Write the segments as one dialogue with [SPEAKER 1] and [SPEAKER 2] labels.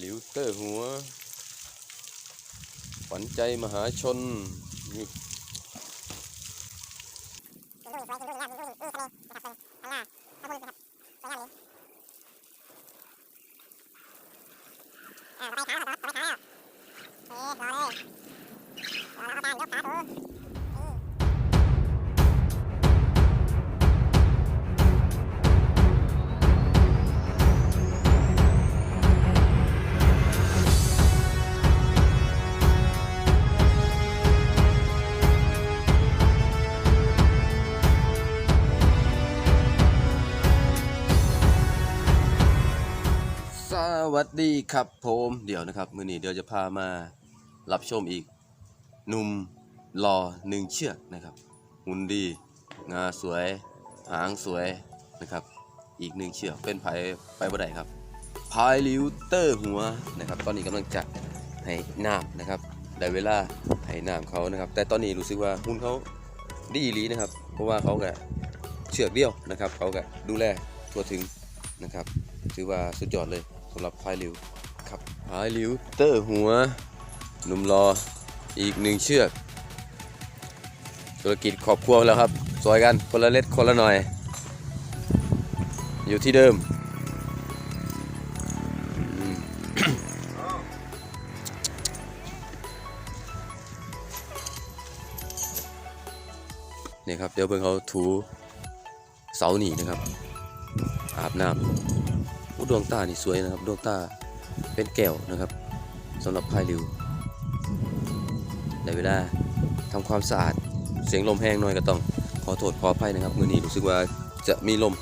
[SPEAKER 1] หลิวเตอร์หัวขวัญใจมหาชน วัสดีครับผมเดี๋ยวนะครับ มือนี้เดี๋ยวจะพามารับชมอีกหนุ่มรอหนึ่งเชือกนะครับ หุ่นดีงาสวย หางสวยนะครับ อีกหนึ่งเชือกเป็นไผไปบ่ได้ครับพายลิวเตอร์หัวนะครับ ตอนนี้กำลังจัดให้น้ำนะครับได้เวลาให้น้ำเขานะครับ แต่ตอนนี้รู้สึกว่าหุ่นเขาดีอีหลีนะครับ เพราะว่าเขาก็เชือกเดียวนะครับเขาก็ดูแลทั่วถึงนะครับ ถือว่าสุดยอดเลย สำหรับพายลิวครับพายลิวเตอร์หัวหนุ่มรออีกหนึ่งเชือกธุรกิจครอบครัวแล้วครับซอยกันคนละเล็ดคนละหน่อย อยู่ที่เดิมนี่ครับเดี๋ยวเพิ่งเขาถูเสาหนีนะครับ อาบน้ำ ดวงตานี่สวยนะครับดวงตาเป็นแก้วนะครับสำหรับพายริวในเวลาทำความสะอาดเสียงลมแห้งหน่อยก็ต้องขอโทษขออภัยนะครับ มือนี้รู้สึกว่าจะมีลม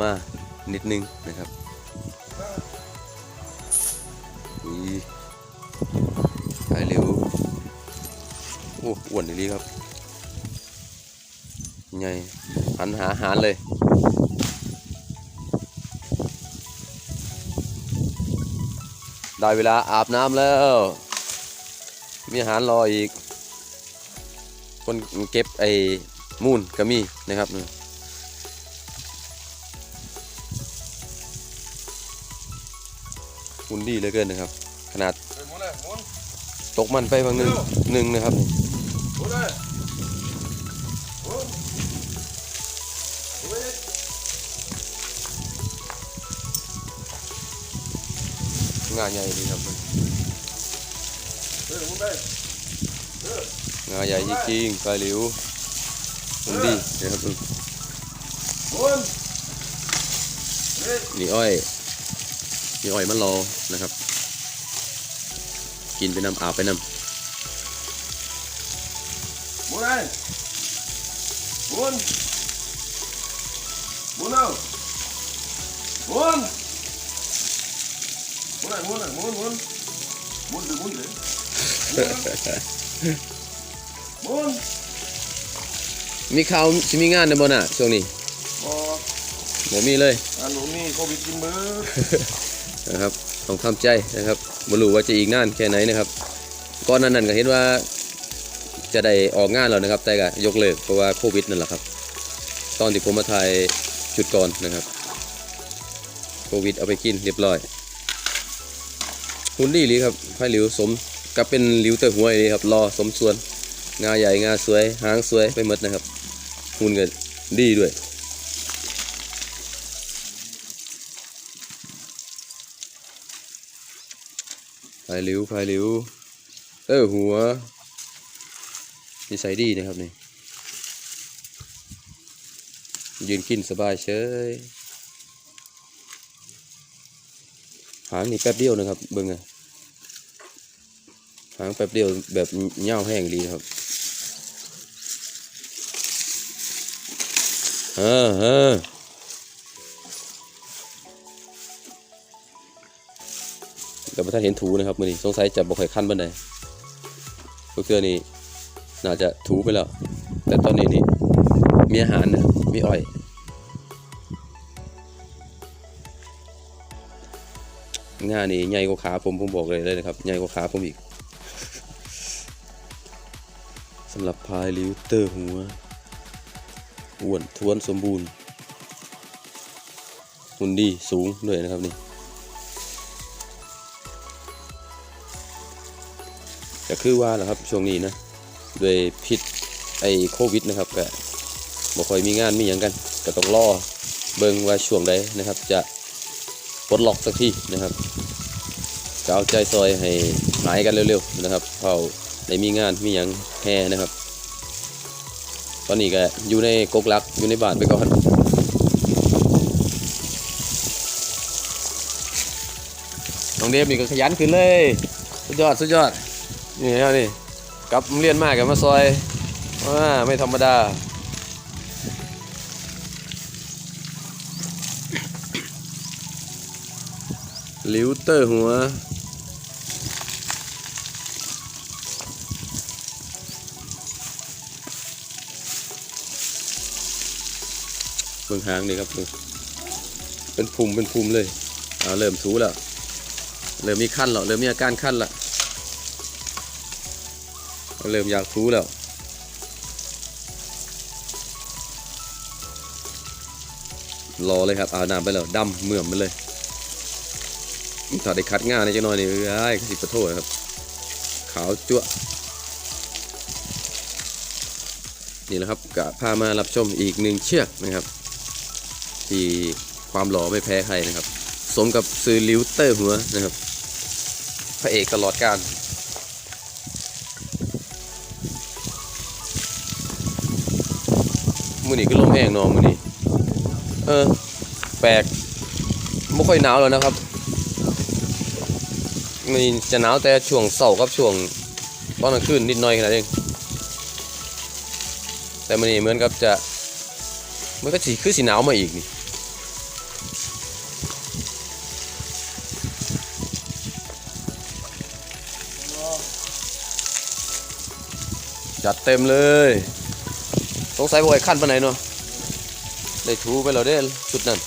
[SPEAKER 1] มานิดนึงนะครับนี่พายริวโอ้อ้วนอีลีครับใหญ่หันหาอาหารเลย ได้เวลาอาบน้ำแล้ว มีอาหารรออีก คนเก็บไอ้มูนก็มีนะครับนี่หุ่นดีเหลือเกินนะครับ ขนาดตกมันไปบางหนึ่งหนึ่งนะครับ งานใหญ่ดีครับ
[SPEAKER 2] เออหมุนเลย
[SPEAKER 1] งานใหญ่จริงๆปลายหลิวหุ่นดีนะครับ
[SPEAKER 2] หมุนเฮ้ย
[SPEAKER 1] นี่อ้อยนี่อ้อยมันรอนะครับ กินไปน้ำอาบไปน้
[SPEAKER 2] หมุนเลยหมุนหมุนเอา หมุนหมุนเลยหมุนเลยหมุนหมุนหมุนเลยหมุนเลยหมุนำ
[SPEAKER 1] มีข่าวสิมีงานในบ่น่ะช่วงนี้
[SPEAKER 2] บอ
[SPEAKER 1] บ่มีเลย
[SPEAKER 2] อันหนูมีโควิดกินมือ
[SPEAKER 1] นะครับต้องทำใจนะครับบ่รู้ว่าจะอีกนานแค่ไหนนะครับก่อนหนานั้นก็เห็นว่าจะได้ออกงานแล้วนะครับ แต่ก็ยกเลิกเพราะว่าโควิดนั่นแหละครับ ตอนที่ผมมาถ่ายจุดก่อนนะครับ โควิดเอาไปกินเรียบร้อย หุ่นดีหลีครับไผ่หลิวสมกับเป็นหลิวเตอร์หัวเลยครับรอสมส่วนงาใหญ่งาสวยหางสวยไปหมดนะครับหุ่นก็ดีด้วยพายหลิวพายหลิวเออหัวนิสัยดีนะครับนี่ยืนกินสบายเฉย หางนี่แป๊บเดียวนะครับเบิ่งอะหางแป๊บเดียวแบบเง่าวแห้งดีครับเออเออแต่ประธานเห็นถูนะครับมือนี้สงสัยจะบ่ค่อยคันบันไดพวกเธอนี่น่าจะถูไปแล้ว แต่ตอนนี้นี่มีอาหารนะมีอ้อย งานนี่ใหญ่กว่าขาผมผมบอกเลยเลยนะครับใหญ่กว่าขาผมอีกสำหรับพายลิวเตอร์หัวอ้วนท้วนสมบูรณ์หุ่นดีสูงด้วยนะครับนี่ก็คือว่าแหละครับช่วงนี้นะด้วยพิษไอ้โควิดนะครับก็บ่ค่อยมีงานมีหยังกัน ก็ต้องรอเบิ่งว่าช่วงใดนะครับ จะ ปลดล็อกสักทีนะครับก็เอาใจซอยให้หายกันเร็วๆนะครับเขาได้มีงานมีหยังแห่นะครับ ตอนนี้ก็อยู่ในกกลักอยู่ในบ้านไปก่อนน้องเดฟนี่ก็ขยันขึ้นเลย สุดยอดสุดยอดนี่ครับนี่กลับเรียนมากกับมาซอยว่าไม่ธรรมดา ลิวเตอร์หัว เบื้องหางนี่ครับ เป็นภูมิเป็นภูมิเลยเอาเริ่มถูแล้ว เริ่มมีขั้นแล้ว เริ่มมีอาการขั้นละเริ่มอยากถูแล้วรอเลยครับอาบน้ำไปแล้วดำเหมื่อมไปเลย ถ้าได้คัดงานในจังหน่อยนี่เอ้ยสิบประโทษครับ ขาวจั่วนี่แหละครับกะพามารับชมอีกหนึ่งเชือกนะครับ ที่ความหล่อไม่แพ้ใครนะครับ สมกับซื้อลิวเตอร์หัวนะครับ พระเอกตลอดการมือนี้ก็ลมแห้งนอนมือนี้เออ แปลกไม่ค่อยหนาวแล้วนะครับ มันจะหนาวแต่ช่วงเสาร์กับช่วงตอนกลางคืนนิดหน่อยแค่นั้นเองแต่มันนี่เหมือนกับจะมันก็สีคือสีหนาวมาอีกนี่จัดเต็มเลยสงสัยบ่อยขั้นปไหนเนาะได้ถูไปแล้วเด้ชุดนั้น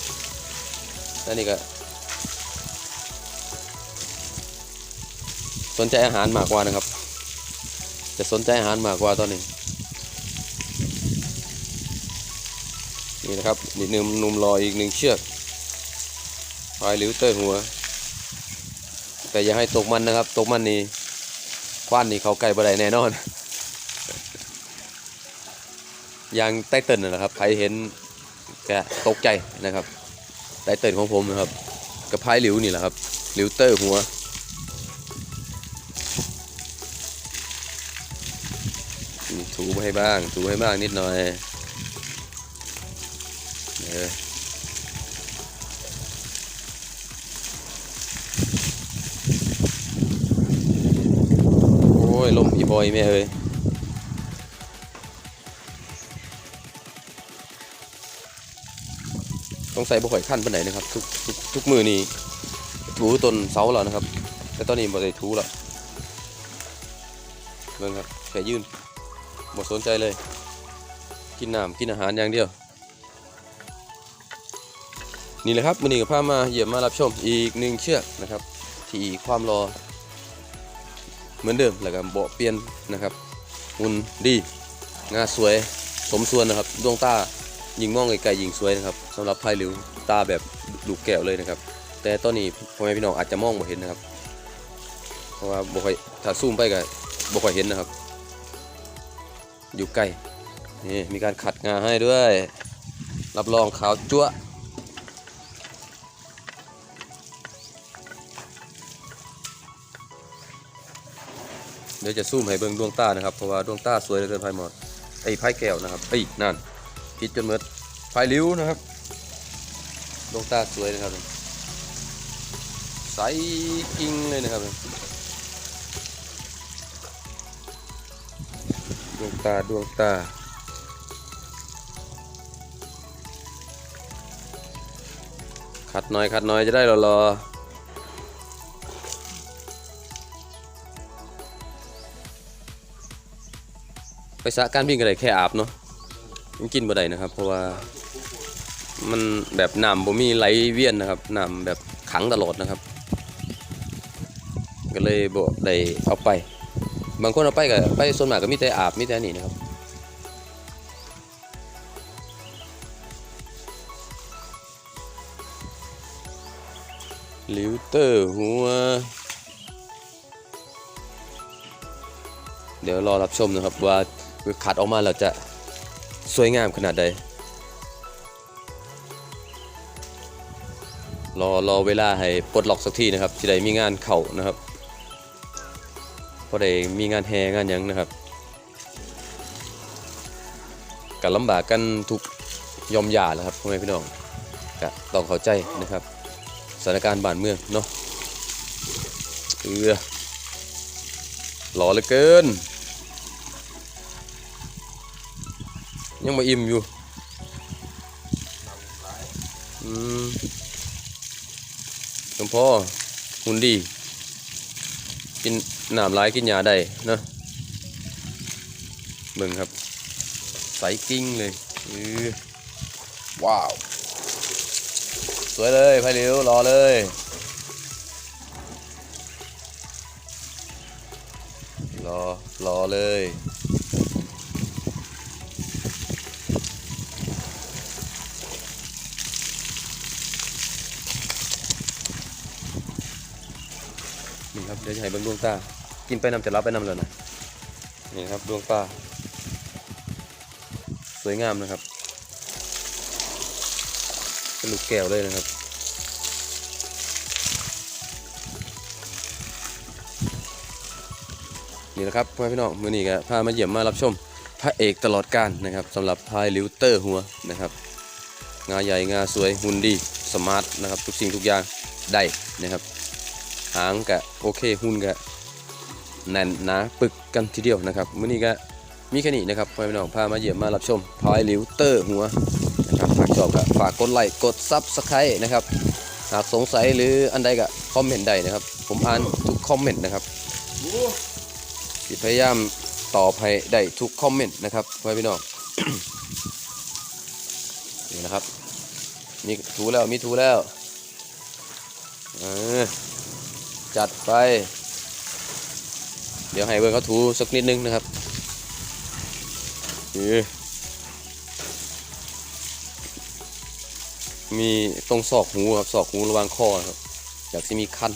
[SPEAKER 1] แล้วนี่ก็ สนใจอาหารมากกว่านะครับ จะสนใจอาหารมากกว่าตอนนี้ นี่นะครับนี่หนุ่มนุ่มรออีกหนึ่งเชือกพายลิวเตอร์หัว แต่อย่าให้ตกมันนะครับ ตกมันนี่คว้านนี่เขาไก่บ่ได้แน่นอนยางใต้เตินนะครับใครเห็นแกตกใจนะครับใต้เตินของผมนะครับกระพายหลิวนี่แหละครับหลิวเตอร์หัว ถูให้บ้าง ถูให้บ้างนิดหน่อยเออโอ้ยลมอีบอยแม่เอ้ยต้องใส่บ่อยขั้นปานไหนนะครับ ทุกทุกทุกมือนี่ถูต้นเสาแล้วนะครับ แต่ตอนนี้บ่ได้ถูแล้วเบิ่งครับแค่ยืน บ่สนใจเลย กินน้ำกินอาหารอย่างเดียว นี่แหละครับมื้อนี้ก็พามาเหยี่ยมมารับชมอีกหนึ่งเชือกนะครับ ที่ความรอ เหมือนเดิมแล้วก็เบาเปลี่ยนนะครับหุ่นดีงาสวยสมส่วนนะครับดวงตายิงมองไกลๆยิงสวยนะครับสำหรับพายหลิวตาแบบดูแก้วเลยนะครับ แต่ตอนนี้พ่อแม่พี่น้องอาจจะมองบ่เห็นนะครับ เพราะว่าบ่ค่อยถ้าซูมไปก็บ่ค่อยเห็นนะครับ อยู่ใกล้นี่มีการขัดงาให้ด้วย รับรองขาวจั๊วเดี๋ยวจะซูมให้เบิ่งดวงตานะครับเพราะว่าดวงตาสวยเหลือเกินพายหมอดไอ้ยพายแก้วนะครับเอ้ยนั่นพิดจนเมดไฟลิ้วนะครับดวงตาสวยนะครับใสกิ้งเลยนะครับ วงตาดวงตาขัดหน่อยขัดหน่อยจะได้รอๆไปสะการบินกันเลยแค่อาบเนาะมันกินบ่ได้นะครับ เพราะว่ามันแบบน้ำบ่มีไหลเวียนนะครับน้ำแบบขังตลอดนะครับ ก็เลยบ่ได้เอาไป บางคนเอาไปก็ไปส่วนมากก็มีแต่อาบมีแต่นี่นะครับลิวเตอร์หัว เดี๋ยวรอรับชมนะครับว่าขัดออกมาแล้วจะสวยงามขนาดใด รอรอเวลาให้ปลดล็อกสักทีนะครับ ที่ใดมีงานเข่านะครับ พอได้มีงานแฮงานยังนะครับกันลำบากกันทุกยอมหย่าแหล้วครับพ่อแม่พี่น้องก็ต้องเข้าใจนะครับสถานการณ์บ้านเมืองเนาะเออหล่อเหลือเกิน ยังมาอิ่มอยู่อืมหลวงพ่อหุ่นดี กินน้ำร้ายกินยาได้เนาะเบิ่งครับ ใสกิ้งเลยอือว้าว สวยเลยไผ่เหลียวรอเลยรอรอเลย นี่ครับเดี๋ยวจะ ให้เบิ่งดวงตา กินไปนำจะรับไปนำเลยนะนี่ครับดวงตา สวยงามนะครับเป็นลูกแก้วเลยนะครับนี่นะครับพ่อพี่น้องมือนี้ก็พามาเยี่ยมมารับชมพระเอกตลอดการนะครับสำหรับพายลิวเตอร์หัวนะครับงาใหญ่งาสวยหุ่นดีสมาร์ทนะครับทุกสิ่งทุกอย่างได้นะครับ หางกะโอเคหุ่นกะแน่นหนาปึกกันทีเดียวนะครับมื้อนี้ก็มีแค่นี้นะครับพ่อแม่พี่น้องพามาเยี่ยมมารับชมพายลิวเตอร์หัวนะครับหากชอบก็ฝากกดไลค์กดซับสไครต์นะครับหากสงสัยหรืออันใดก็คอมเมนต์ได้นะครับ ผมอ่านทุกคอมเมนต์นะครับพยายามตอบให้ได้ทุกคอมเมนต์นะครับพ่อแม่พี่น้องนี่นะครับ มีถูแล้วมีถูแล้วเออ จัดไป เดี๋ยวให้เบิร์เขาถูสักนิดนึงนะครับมีตรงศอกหูครับศอกหูระหว่างคอครับอยากที่มีคัน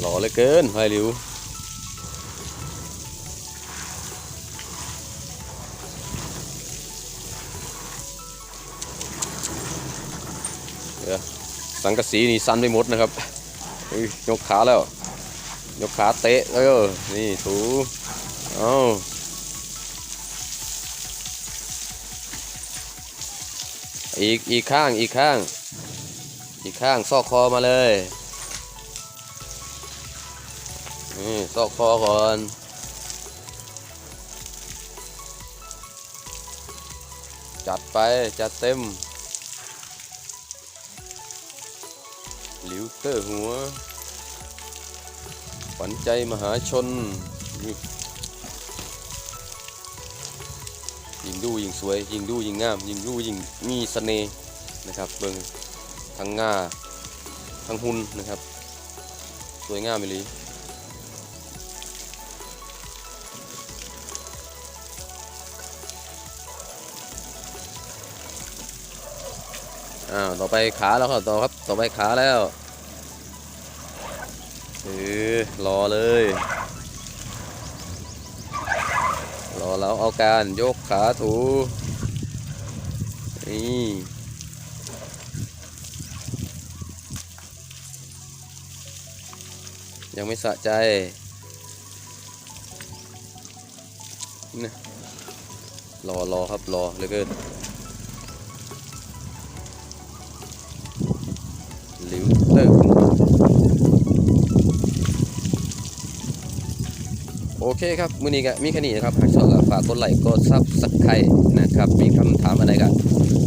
[SPEAKER 1] หล่อเลยเกินไฟหลิว สังกะสีนี่สั้นไปหมดนะครับยยกขาแล้ว ยกขาเตะเออนี่ถูเอาอีกอีกข้างอีกข้าง อีกข้างซอกคอมาเลยนี่ซอกคอก่อนจัดไป จัดเต็ม เตอร์หัวขวัญใจมหาชนยิงดูยิงสวย ยิงดูยิงงาม ยิงดูยิงมีเสน่ห์นะครับเบิงทั้งง่าทั้งหุ่นนะครับ สวยงามไปเลยอ้าวต่อไปขาแล้วครับต่อครับ ต่อไปขาแล้ว เออรอเลย รอแล้วเอาการยกขาถู นี่ยังไม่สะใจนี่รอรอครับ รอเหลือเกิน เคครับมือนี้ก็มีแค่นี้นะครับหากชอบก็ฝากกดไลค์กดซับสไครต์นะครับ มีคำถามอะไรก็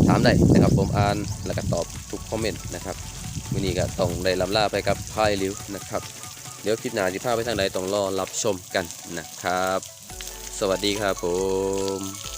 [SPEAKER 1] ถามได้นะครับ ผมอ่านแล้วก็ตอบทุกคอมเมนต์นะครับมือนี้ก็ต้องได้ลำลาไปกับพายลิวนะครับ เดี๋ยวคลิปหน้าจะพาไปทางไหนต้องรอรับชมกันนะครับ สวัสดีครับผม